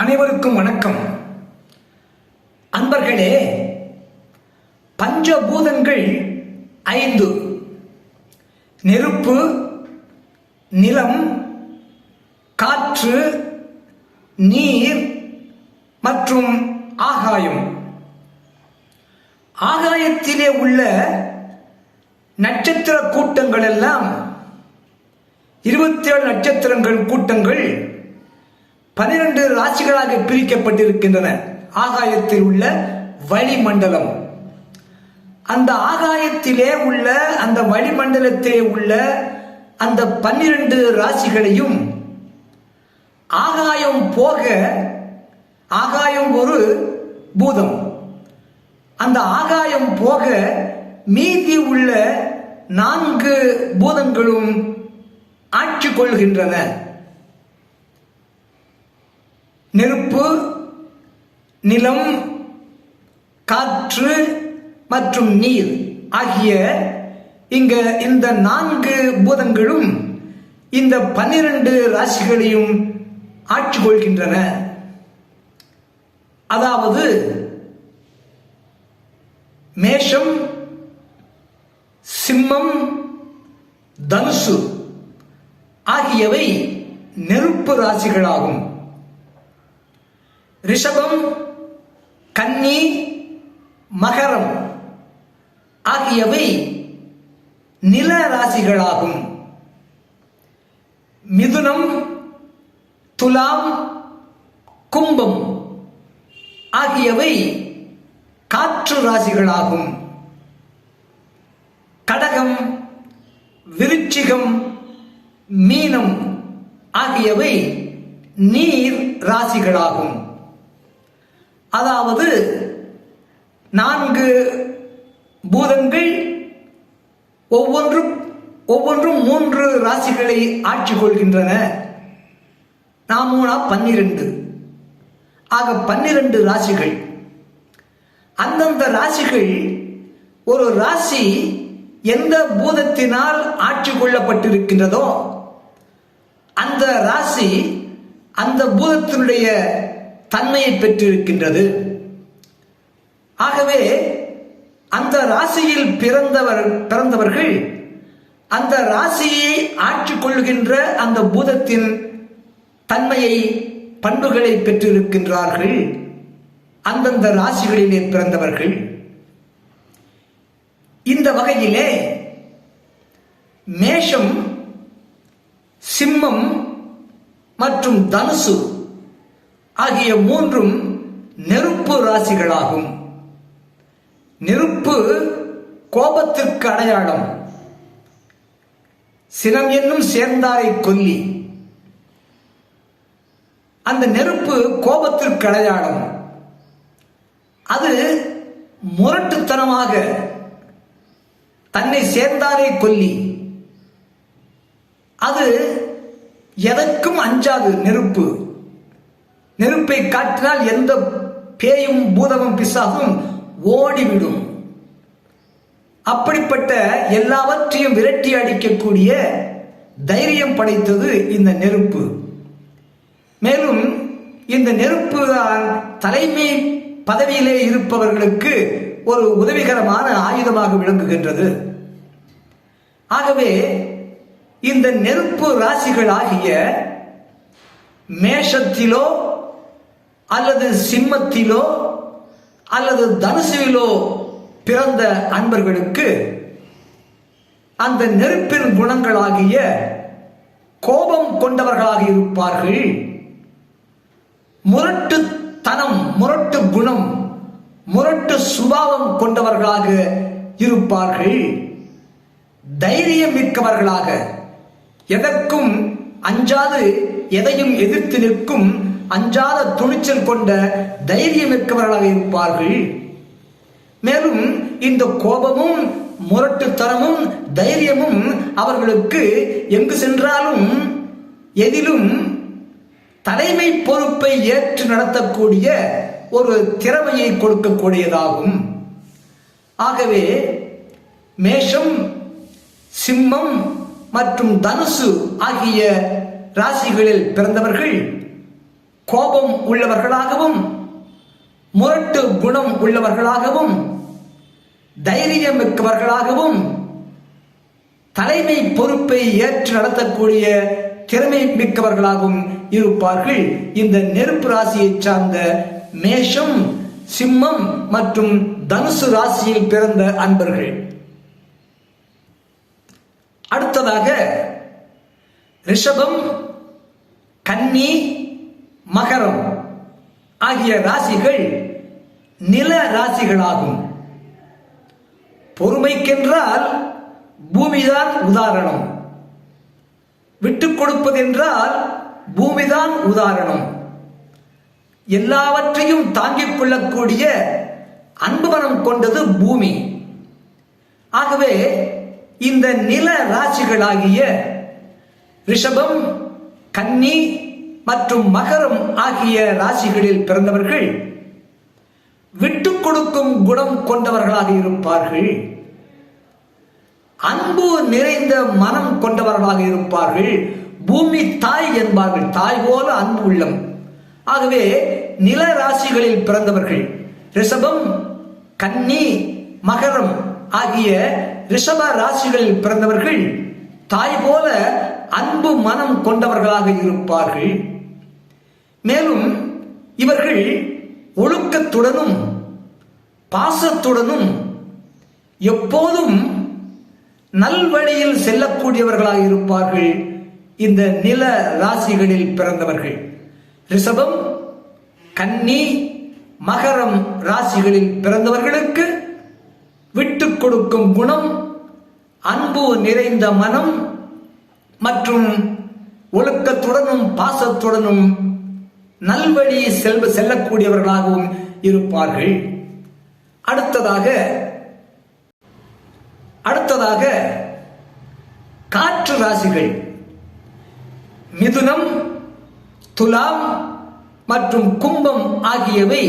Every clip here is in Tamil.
அனைவருக்கும் வணக்கம். அன்பர்களே பஞ்சபூதங்கள் ஐந்து. நெருப்பு நிலம் காற்று நீர் மற்றும் ஆகாயம். ஆகாயத்திலே உள்ள நட்சத்திர கூட்டங்கள் எல்லாம் இருபத்தி ஏழு நட்சத்திரங்கள் கூட்டங்கள் பனிரெண்டு ராசிகளாக பிரிக்கப்பட்டிருக்கின்றன. ஆகாயத்தில் உள்ள வளிமண்டலம். அந்த ஆகாயத்திலே உள்ள அந்த வளிமண்டலத்திலே உள்ள அந்த பன்னிரண்டு ராசிகளையும் ஆகாயம் போக ஆகாயம் ஒரு பூதம். அந்த ஆகாயம் போக மீதி உள்ள நான்கு பூதங்களும் ஆட்சி கொள்கின்றன நெருப்பு நிலம் காற்று மற்றும் நீர் ஆகிய இங்க இந்த நான்கு பூதங்களும் இந்த பன்னிரண்டு ராசிகளையும் ஆட்சி கொள்கின்றன அதாவது மேஷம் சிம்மம் தனுசு ஆகியவை நெருப்பு ராசிகளாகும். ரிஷபம் கன்னி மகரம் ஆகியவை நில ராசிகளாகும். மிதுனம் துலாம் கும்பம் ஆகியவை காற்று ராசிகளாகும். கடகம் விருச்சிகம் மீனம் ஆகியவை நீர் ராசிகளாகும். அதாவது நான்கு பூதங்கள் ஒவ்வொன்றும் ஒவ்வொன்றும் மூன்று ராசிகளை ஆட்சி கொள்கின்றன நாமூனா பன்னிரண்டு. ஆக பன்னிரண்டு ராசிகள். அந்தந்த ராசிகள் ஒரு ராசி எந்த பூதத்தினால் ஆட்சி கொள்ளப்பட்டிருக்கின்றதோ அந்த ராசி அந்த பூதத்தினுடைய தன்மையை பெற்றிருக்கின்றது. ஆகவே அந்த ராசியில் பிறந்தவர் பிறந்தவர்கள் அந்த ராசியை ஆட்சி கொள்கின்ற அந்த பூதத்தின் தன்மையை பண்புகளை பெற்றிருக்கின்றார்கள். அந்தந்த ராசிகளிலே பிறந்தவர்கள். இந்த வகையிலே மேஷம் சிம்மம் மற்றும் தனுசு ஆகிய மூன்றும் நெருப்பு ராசிகளாகும். நெருப்பு கோபத்திற்கு அடையாளம். சினம் என்னும் சேர்ந்தாரை கொல்லி. அந்த நெருப்பு கோபத்திற்கு அடையாளம். அது முரட்டுத்தனமாக தன்னை சேர்ந்தாரே கொல்லி. அது எதற்கும் அஞ்சாது நெருப்பு. நெருப்பை காட்டினால் எந்த பேயும் பூதமும் பிசாகும் ஓடிவிடும். அப்படிப்பட்ட எல்லாவற்றையும் விரட்டி அடிக்கக்கூடிய தைரியம் படைத்தது இந்த நெருப்பு. மேலும் இந்த நெருப்பு தான் தலைமை பதவியிலே இருப்பவர்களுக்கு ஒரு உதவிகரமான ஆயுதமாக விளங்குகின்றது. ஆகவே இந்த நெருப்பு ராசிகள் ஆகிய மேஷத்திலோ அல்லது சிம்மத்திலோ அல்லது தனுசுவிலோ பிறந்த அன்பர்களுக்கு அந்த நெருப்பின் குணங்களாகிய கோபம் கொண்டவர்களாக இருப்பார்கள். முரட்டுத்தனம் முரட்டு குணம் முரட்டு சுபாவம் கொண்டவர்களாக இருப்பார்கள். தைரியம் மிக்கவர்களாக எதற்கும் அஞ்சாது எதையும் எதிர்த்து நிற்கும் அஞ்சாத துணிச்சல் கொண்ட தைரியமிக்கவர்களாக இருப்பார்கள். மேலும் இந்த கோபமும் முரட்டுத்தனமும் தைரியமும் அவர்களுக்கு எங்கு சென்றாலும் எதிலும் தலைமை பொறுப்பை ஏற்று நடத்தக்கூடிய ஒரு திறமையை கொடுக்கக்கூடியதாகும். ஆகவே மேஷம் சிம்மம் மற்றும் தனுசு ஆகிய ராசிகளில் பிறந்தவர்கள் கோபம் உள்ளவர்களாகவும் முரட்டு குணம் உள்ளவர்களாகவும் தைரியம் மிக்கவர்களாகவும் தலைமை பொறுப்பை ஏற்று நடத்தக்கூடிய திறமை மிக்கவர்களாகவும் இருப்பார்கள். இந்த நெருப்பு ராசியை சார்ந்த மேஷம் சிம்மம் மற்றும் தனுசு ராசியில் பிறந்த அன்பர்கள். அடுத்ததாக ரிஷபம் கன்னி மகரம் ஆகிய ராசிகள் நில ராசிகளாகும். பொறுமைக்கென்றால் பூமிதான் உதாரணம். விட்டுக் கொடுப்பதென்றால் பூமிதான் உதாரணம். எல்லாவற்றையும் தாங்கிக் கொள்ளக்கூடிய அன்பு மனம் கொண்டது பூமி. ஆகவே இந்த நில ராசிகளாகிய ரிஷபம் கன்னி மற்றும் மகரம் ஆகிய ராசிகளில் பிறந்தவர்கள் விட்டுக் கொடுக்கும் குணம் கொண்டவர்களாக இருப்பார்கள். அன்பு நிறைந்த மனம் கொண்டவர்களாக இருப்பார்கள். பூமி தாய் என்பார்கள். தாய் போல அன்பு உள்ளம். ஆகவே நில ராசிகளில் பிறந்தவர்கள் ரிஷபம் கன்னி மகரம் ஆகிய ரிஷப ராசிகளில் பிறந்தவர்கள் தாய் போல அன்பு மனம் கொண்டவர்களாக இருப்பார்கள். மேலும் இவர்கள் ஒழுக்கத்துடனும் பாசத்துடனும் எப்போதும் நல்வழியில் செல்லக்கூடியவர்களாக இருப்பார்கள் இந்த நில ராசிகளில் பிறந்தவர்கள். ரிஷபம் கன்னி மகரம் ராசிகளில் பிறந்தவர்களுக்கு விட்டுக் கொடுக்கும் குணம் அன்பு நிறைந்த மனம் மற்றும் ஒழுக்கத்துடனும் பாசத்துடனும் நல்வழி செல்வ செல்லக்கூடியவர்களாகவும் இருப்பார்கள். அடுத்ததாக அடுத்ததாக காற்று ராசிகள். மிதுனம் துலாம் மற்றும் கும்பம் ஆகியவை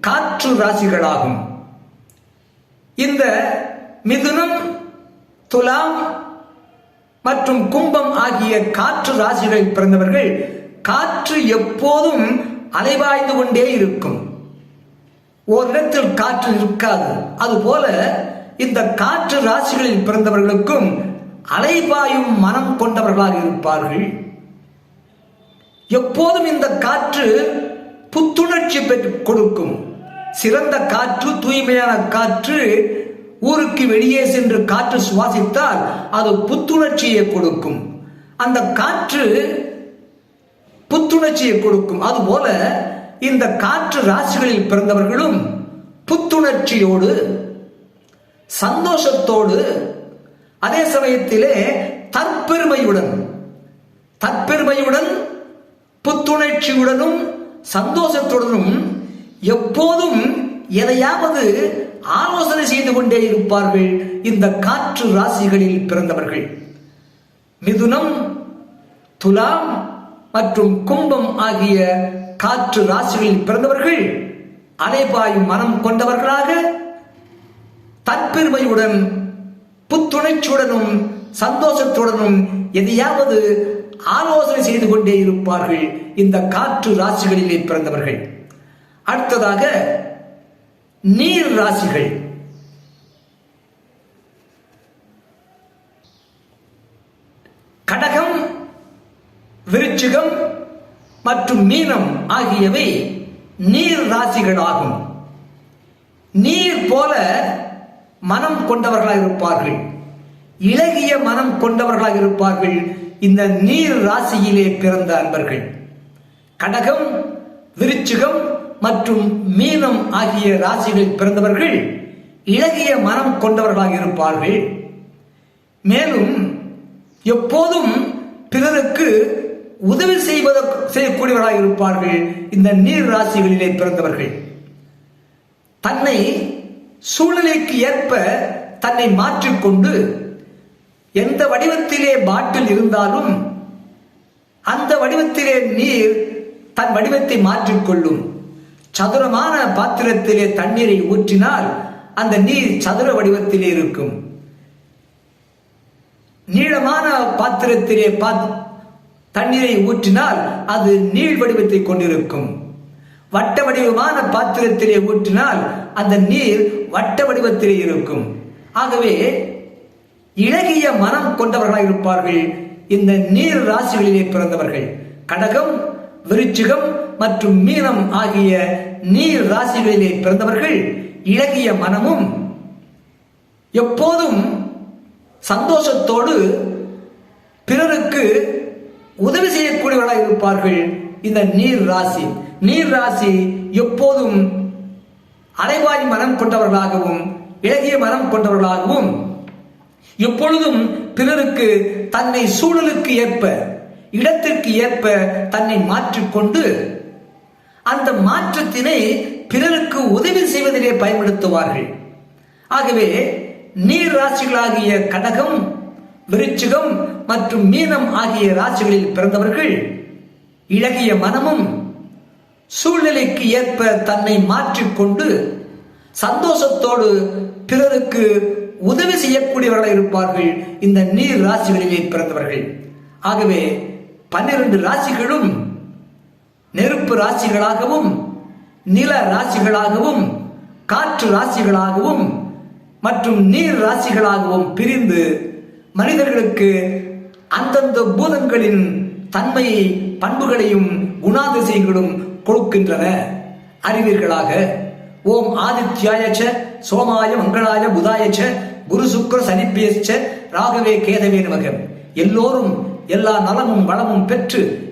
காற்று ராசிகளாகும். இந்த மிதுனம் துலாம் மற்றும் கும்பம் ஆகிய காற்று ராசிகளில் பிறந்தவர்கள் காற்று எப்போதும் அலைவாய்ந்து கொண்டே இருக்கும். ஓரிடத்தில் காற்று இருக்காது அதுபோல இந்த காற்று ராசிகளில் பிறந்தவர்களுக்கும் அலைபாயும் மனம் கொண்டவர்களாக இருப்பார்கள். எப்போதும் இந்த காற்று புத்துணர்ச்சி பெற்று கொடுக்கும். சிறந்த காற்று தூய்மையான காற்று ஊருக்கு வெளியே சென்று காற்று சுவாசித்தால் அது புத்துணர்ச்சியை கொடுக்கும். அந்த காற்று புத்துணர்ச்சியை கொடுக்கும். அதுபோல இந்த காற்று ராசிகளில் பிறந்தவர்களும் புத்துணர்ச்சியோடு சந்தோஷத்தோடு அதே சமயத்திலே தற்பெருமையுடன் தற்பெருமையுடன் புத்துணர்ச்சியுடனும் சந்தோஷத்துடனும் எப்போதும் எதையாவது ஆலோசனை செய்து கொண்டே இருப்பார்கள் இந்த காற்று ராசிகளில் பிறந்தவர்கள். மிதுனம் துலாம் மற்றும் கும்பம் ஆகிய காற்று ராசிகளில் பிறந்தவர்கள் அலைபாயும் மனம் கொண்டவர்களாக தற்பெருமையுடன் புத்துணர்ச்சியுடனும் சந்தோஷத்துடனும் எதையாவது ஆலோசனை செய்து கொண்டே இருப்பார்கள் இந்த காற்று ராசிகளிலே பிறந்தவர்கள். அடுத்ததாக நீர் ராசிகள் கடகம் விருச்சிகம் மற்றும் மீனம் ஆகியவை நீர் ராசிகளாகும் நீர் போல மனம் கொண்டவர்களாக இருப்பார்கள். இலகிய மனம் கொண்டவர்களாக இருப்பார்கள். இந்த நீர் ராசியிலே பிறந்த அன்பர்கள். கடகம் விருச்சிகம் மற்றும் மீனம் ஆகிய ராசிகளில் பிறந்தவர்கள் இளகிய மனம் கொண்டவர்களாக இருப்பார்கள். மேலும் எப்போதும் பிறருக்கு உதவி செய்வதற்கு செய்யக்கூடியவர்களாக இருப்பார்கள் இந்த நீர் ராசிகளிலே பிறந்தவர்கள். தன்னை சூழ்நிலைக்கு ஏற்ப தன்னை மாற்றிக்கொண்டு எந்த வடிவத்திலே பாட்டில் இருந்தாலும் அந்த வடிவத்திலே நீர் தன் வடிவத்தை மாற்றிக்கொள்ளும் சதுரமான பாத்திரத்திலே தண்ணீரை ஊற்றினால் அந்த நீர் சதுர வடிவத்திலே இருக்கும். நீளமான பாத்திரத்திலே பாத் தண்ணீரை ஊற்றினால் அது நீள் வடிவத்தை கொண்டிருக்கும். வட்ட வடிவமான பாத்திரத்திலே ஊற்றினால் அந்த நீர் வட்ட வடிவத்திலே இருக்கும். ஆகவே இழகிய மனம் கொண்டவர்களாக இருப்பார்கள். இந்த நீர் ராசிகளிலே பிறந்தவர்கள். கடகம் விருச்சிகம் மற்றும் மீனம் ஆகிய நீர் ராசிகளிலே பிறந்தவர்கள் இழகிய மனமும் எப்போதும் சந்தோஷத்தோடு பிறருக்கு உதவி செய்யக்கூடியவர்களாக இருப்பார்கள் இந்த நீர் ராசி. நீர் ராசி எப்போதும் அலைவாய் மனம் கொண்டவர்களாகவும் இலகிய மனம் கொண்டவர்களாகவும் எப்பொழுதும் பிறருக்கு தன்னை சூழலுக்கு ஏற்ப இடத்திற்கு ஏற்ப தன்னை மாற்றிக்கொண்டு அந்த மாற்றத்தினை பிறருக்கு உதவி செய்வதிலே பயன்படுத்துவார்கள். ஆகவே நீர் ராசிகளாகிய கடகம் விருச்சிகம் மற்றும் மீனம் ஆகிய ராசிகளில் பிறந்தவர்கள் இழகிய மனமும் சூழ்நிலைக்கு ஏற்ப தன்னை மாற்றிக்கொண்டு சந்தோஷத்தோடு பிறருக்கு உதவி செய்யக்கூடியவர்களாக இருப்பார்கள் இந்த நீர் ராசிகளிலே பிறந்தவர்கள். ஆகவே பன்னிரண்டு ராசிகளும் நெருப்பு ராசிகளாகவும் நில ராசிகளாகவும் காற்று ராசிகளாகவும் மற்றும் நீர் ராசிகளாகவும் பிரிந்து மனிதர்களுக்கு அந்தந்த பூதங்களின் தன்மையை பண்புகளையும் குணாதிசயங்களும் கொடுக்கின்றன. அறிவீர்களாக ஓம் ஆதித்யாயச்ச சோமாய மங்களாய புதாயச்ச குரு சுக்கர சனிப்பியச்ச ராகவே கேதவே நமக. எல்லோரும் எல்லா நலமும் வளமும் பெற்று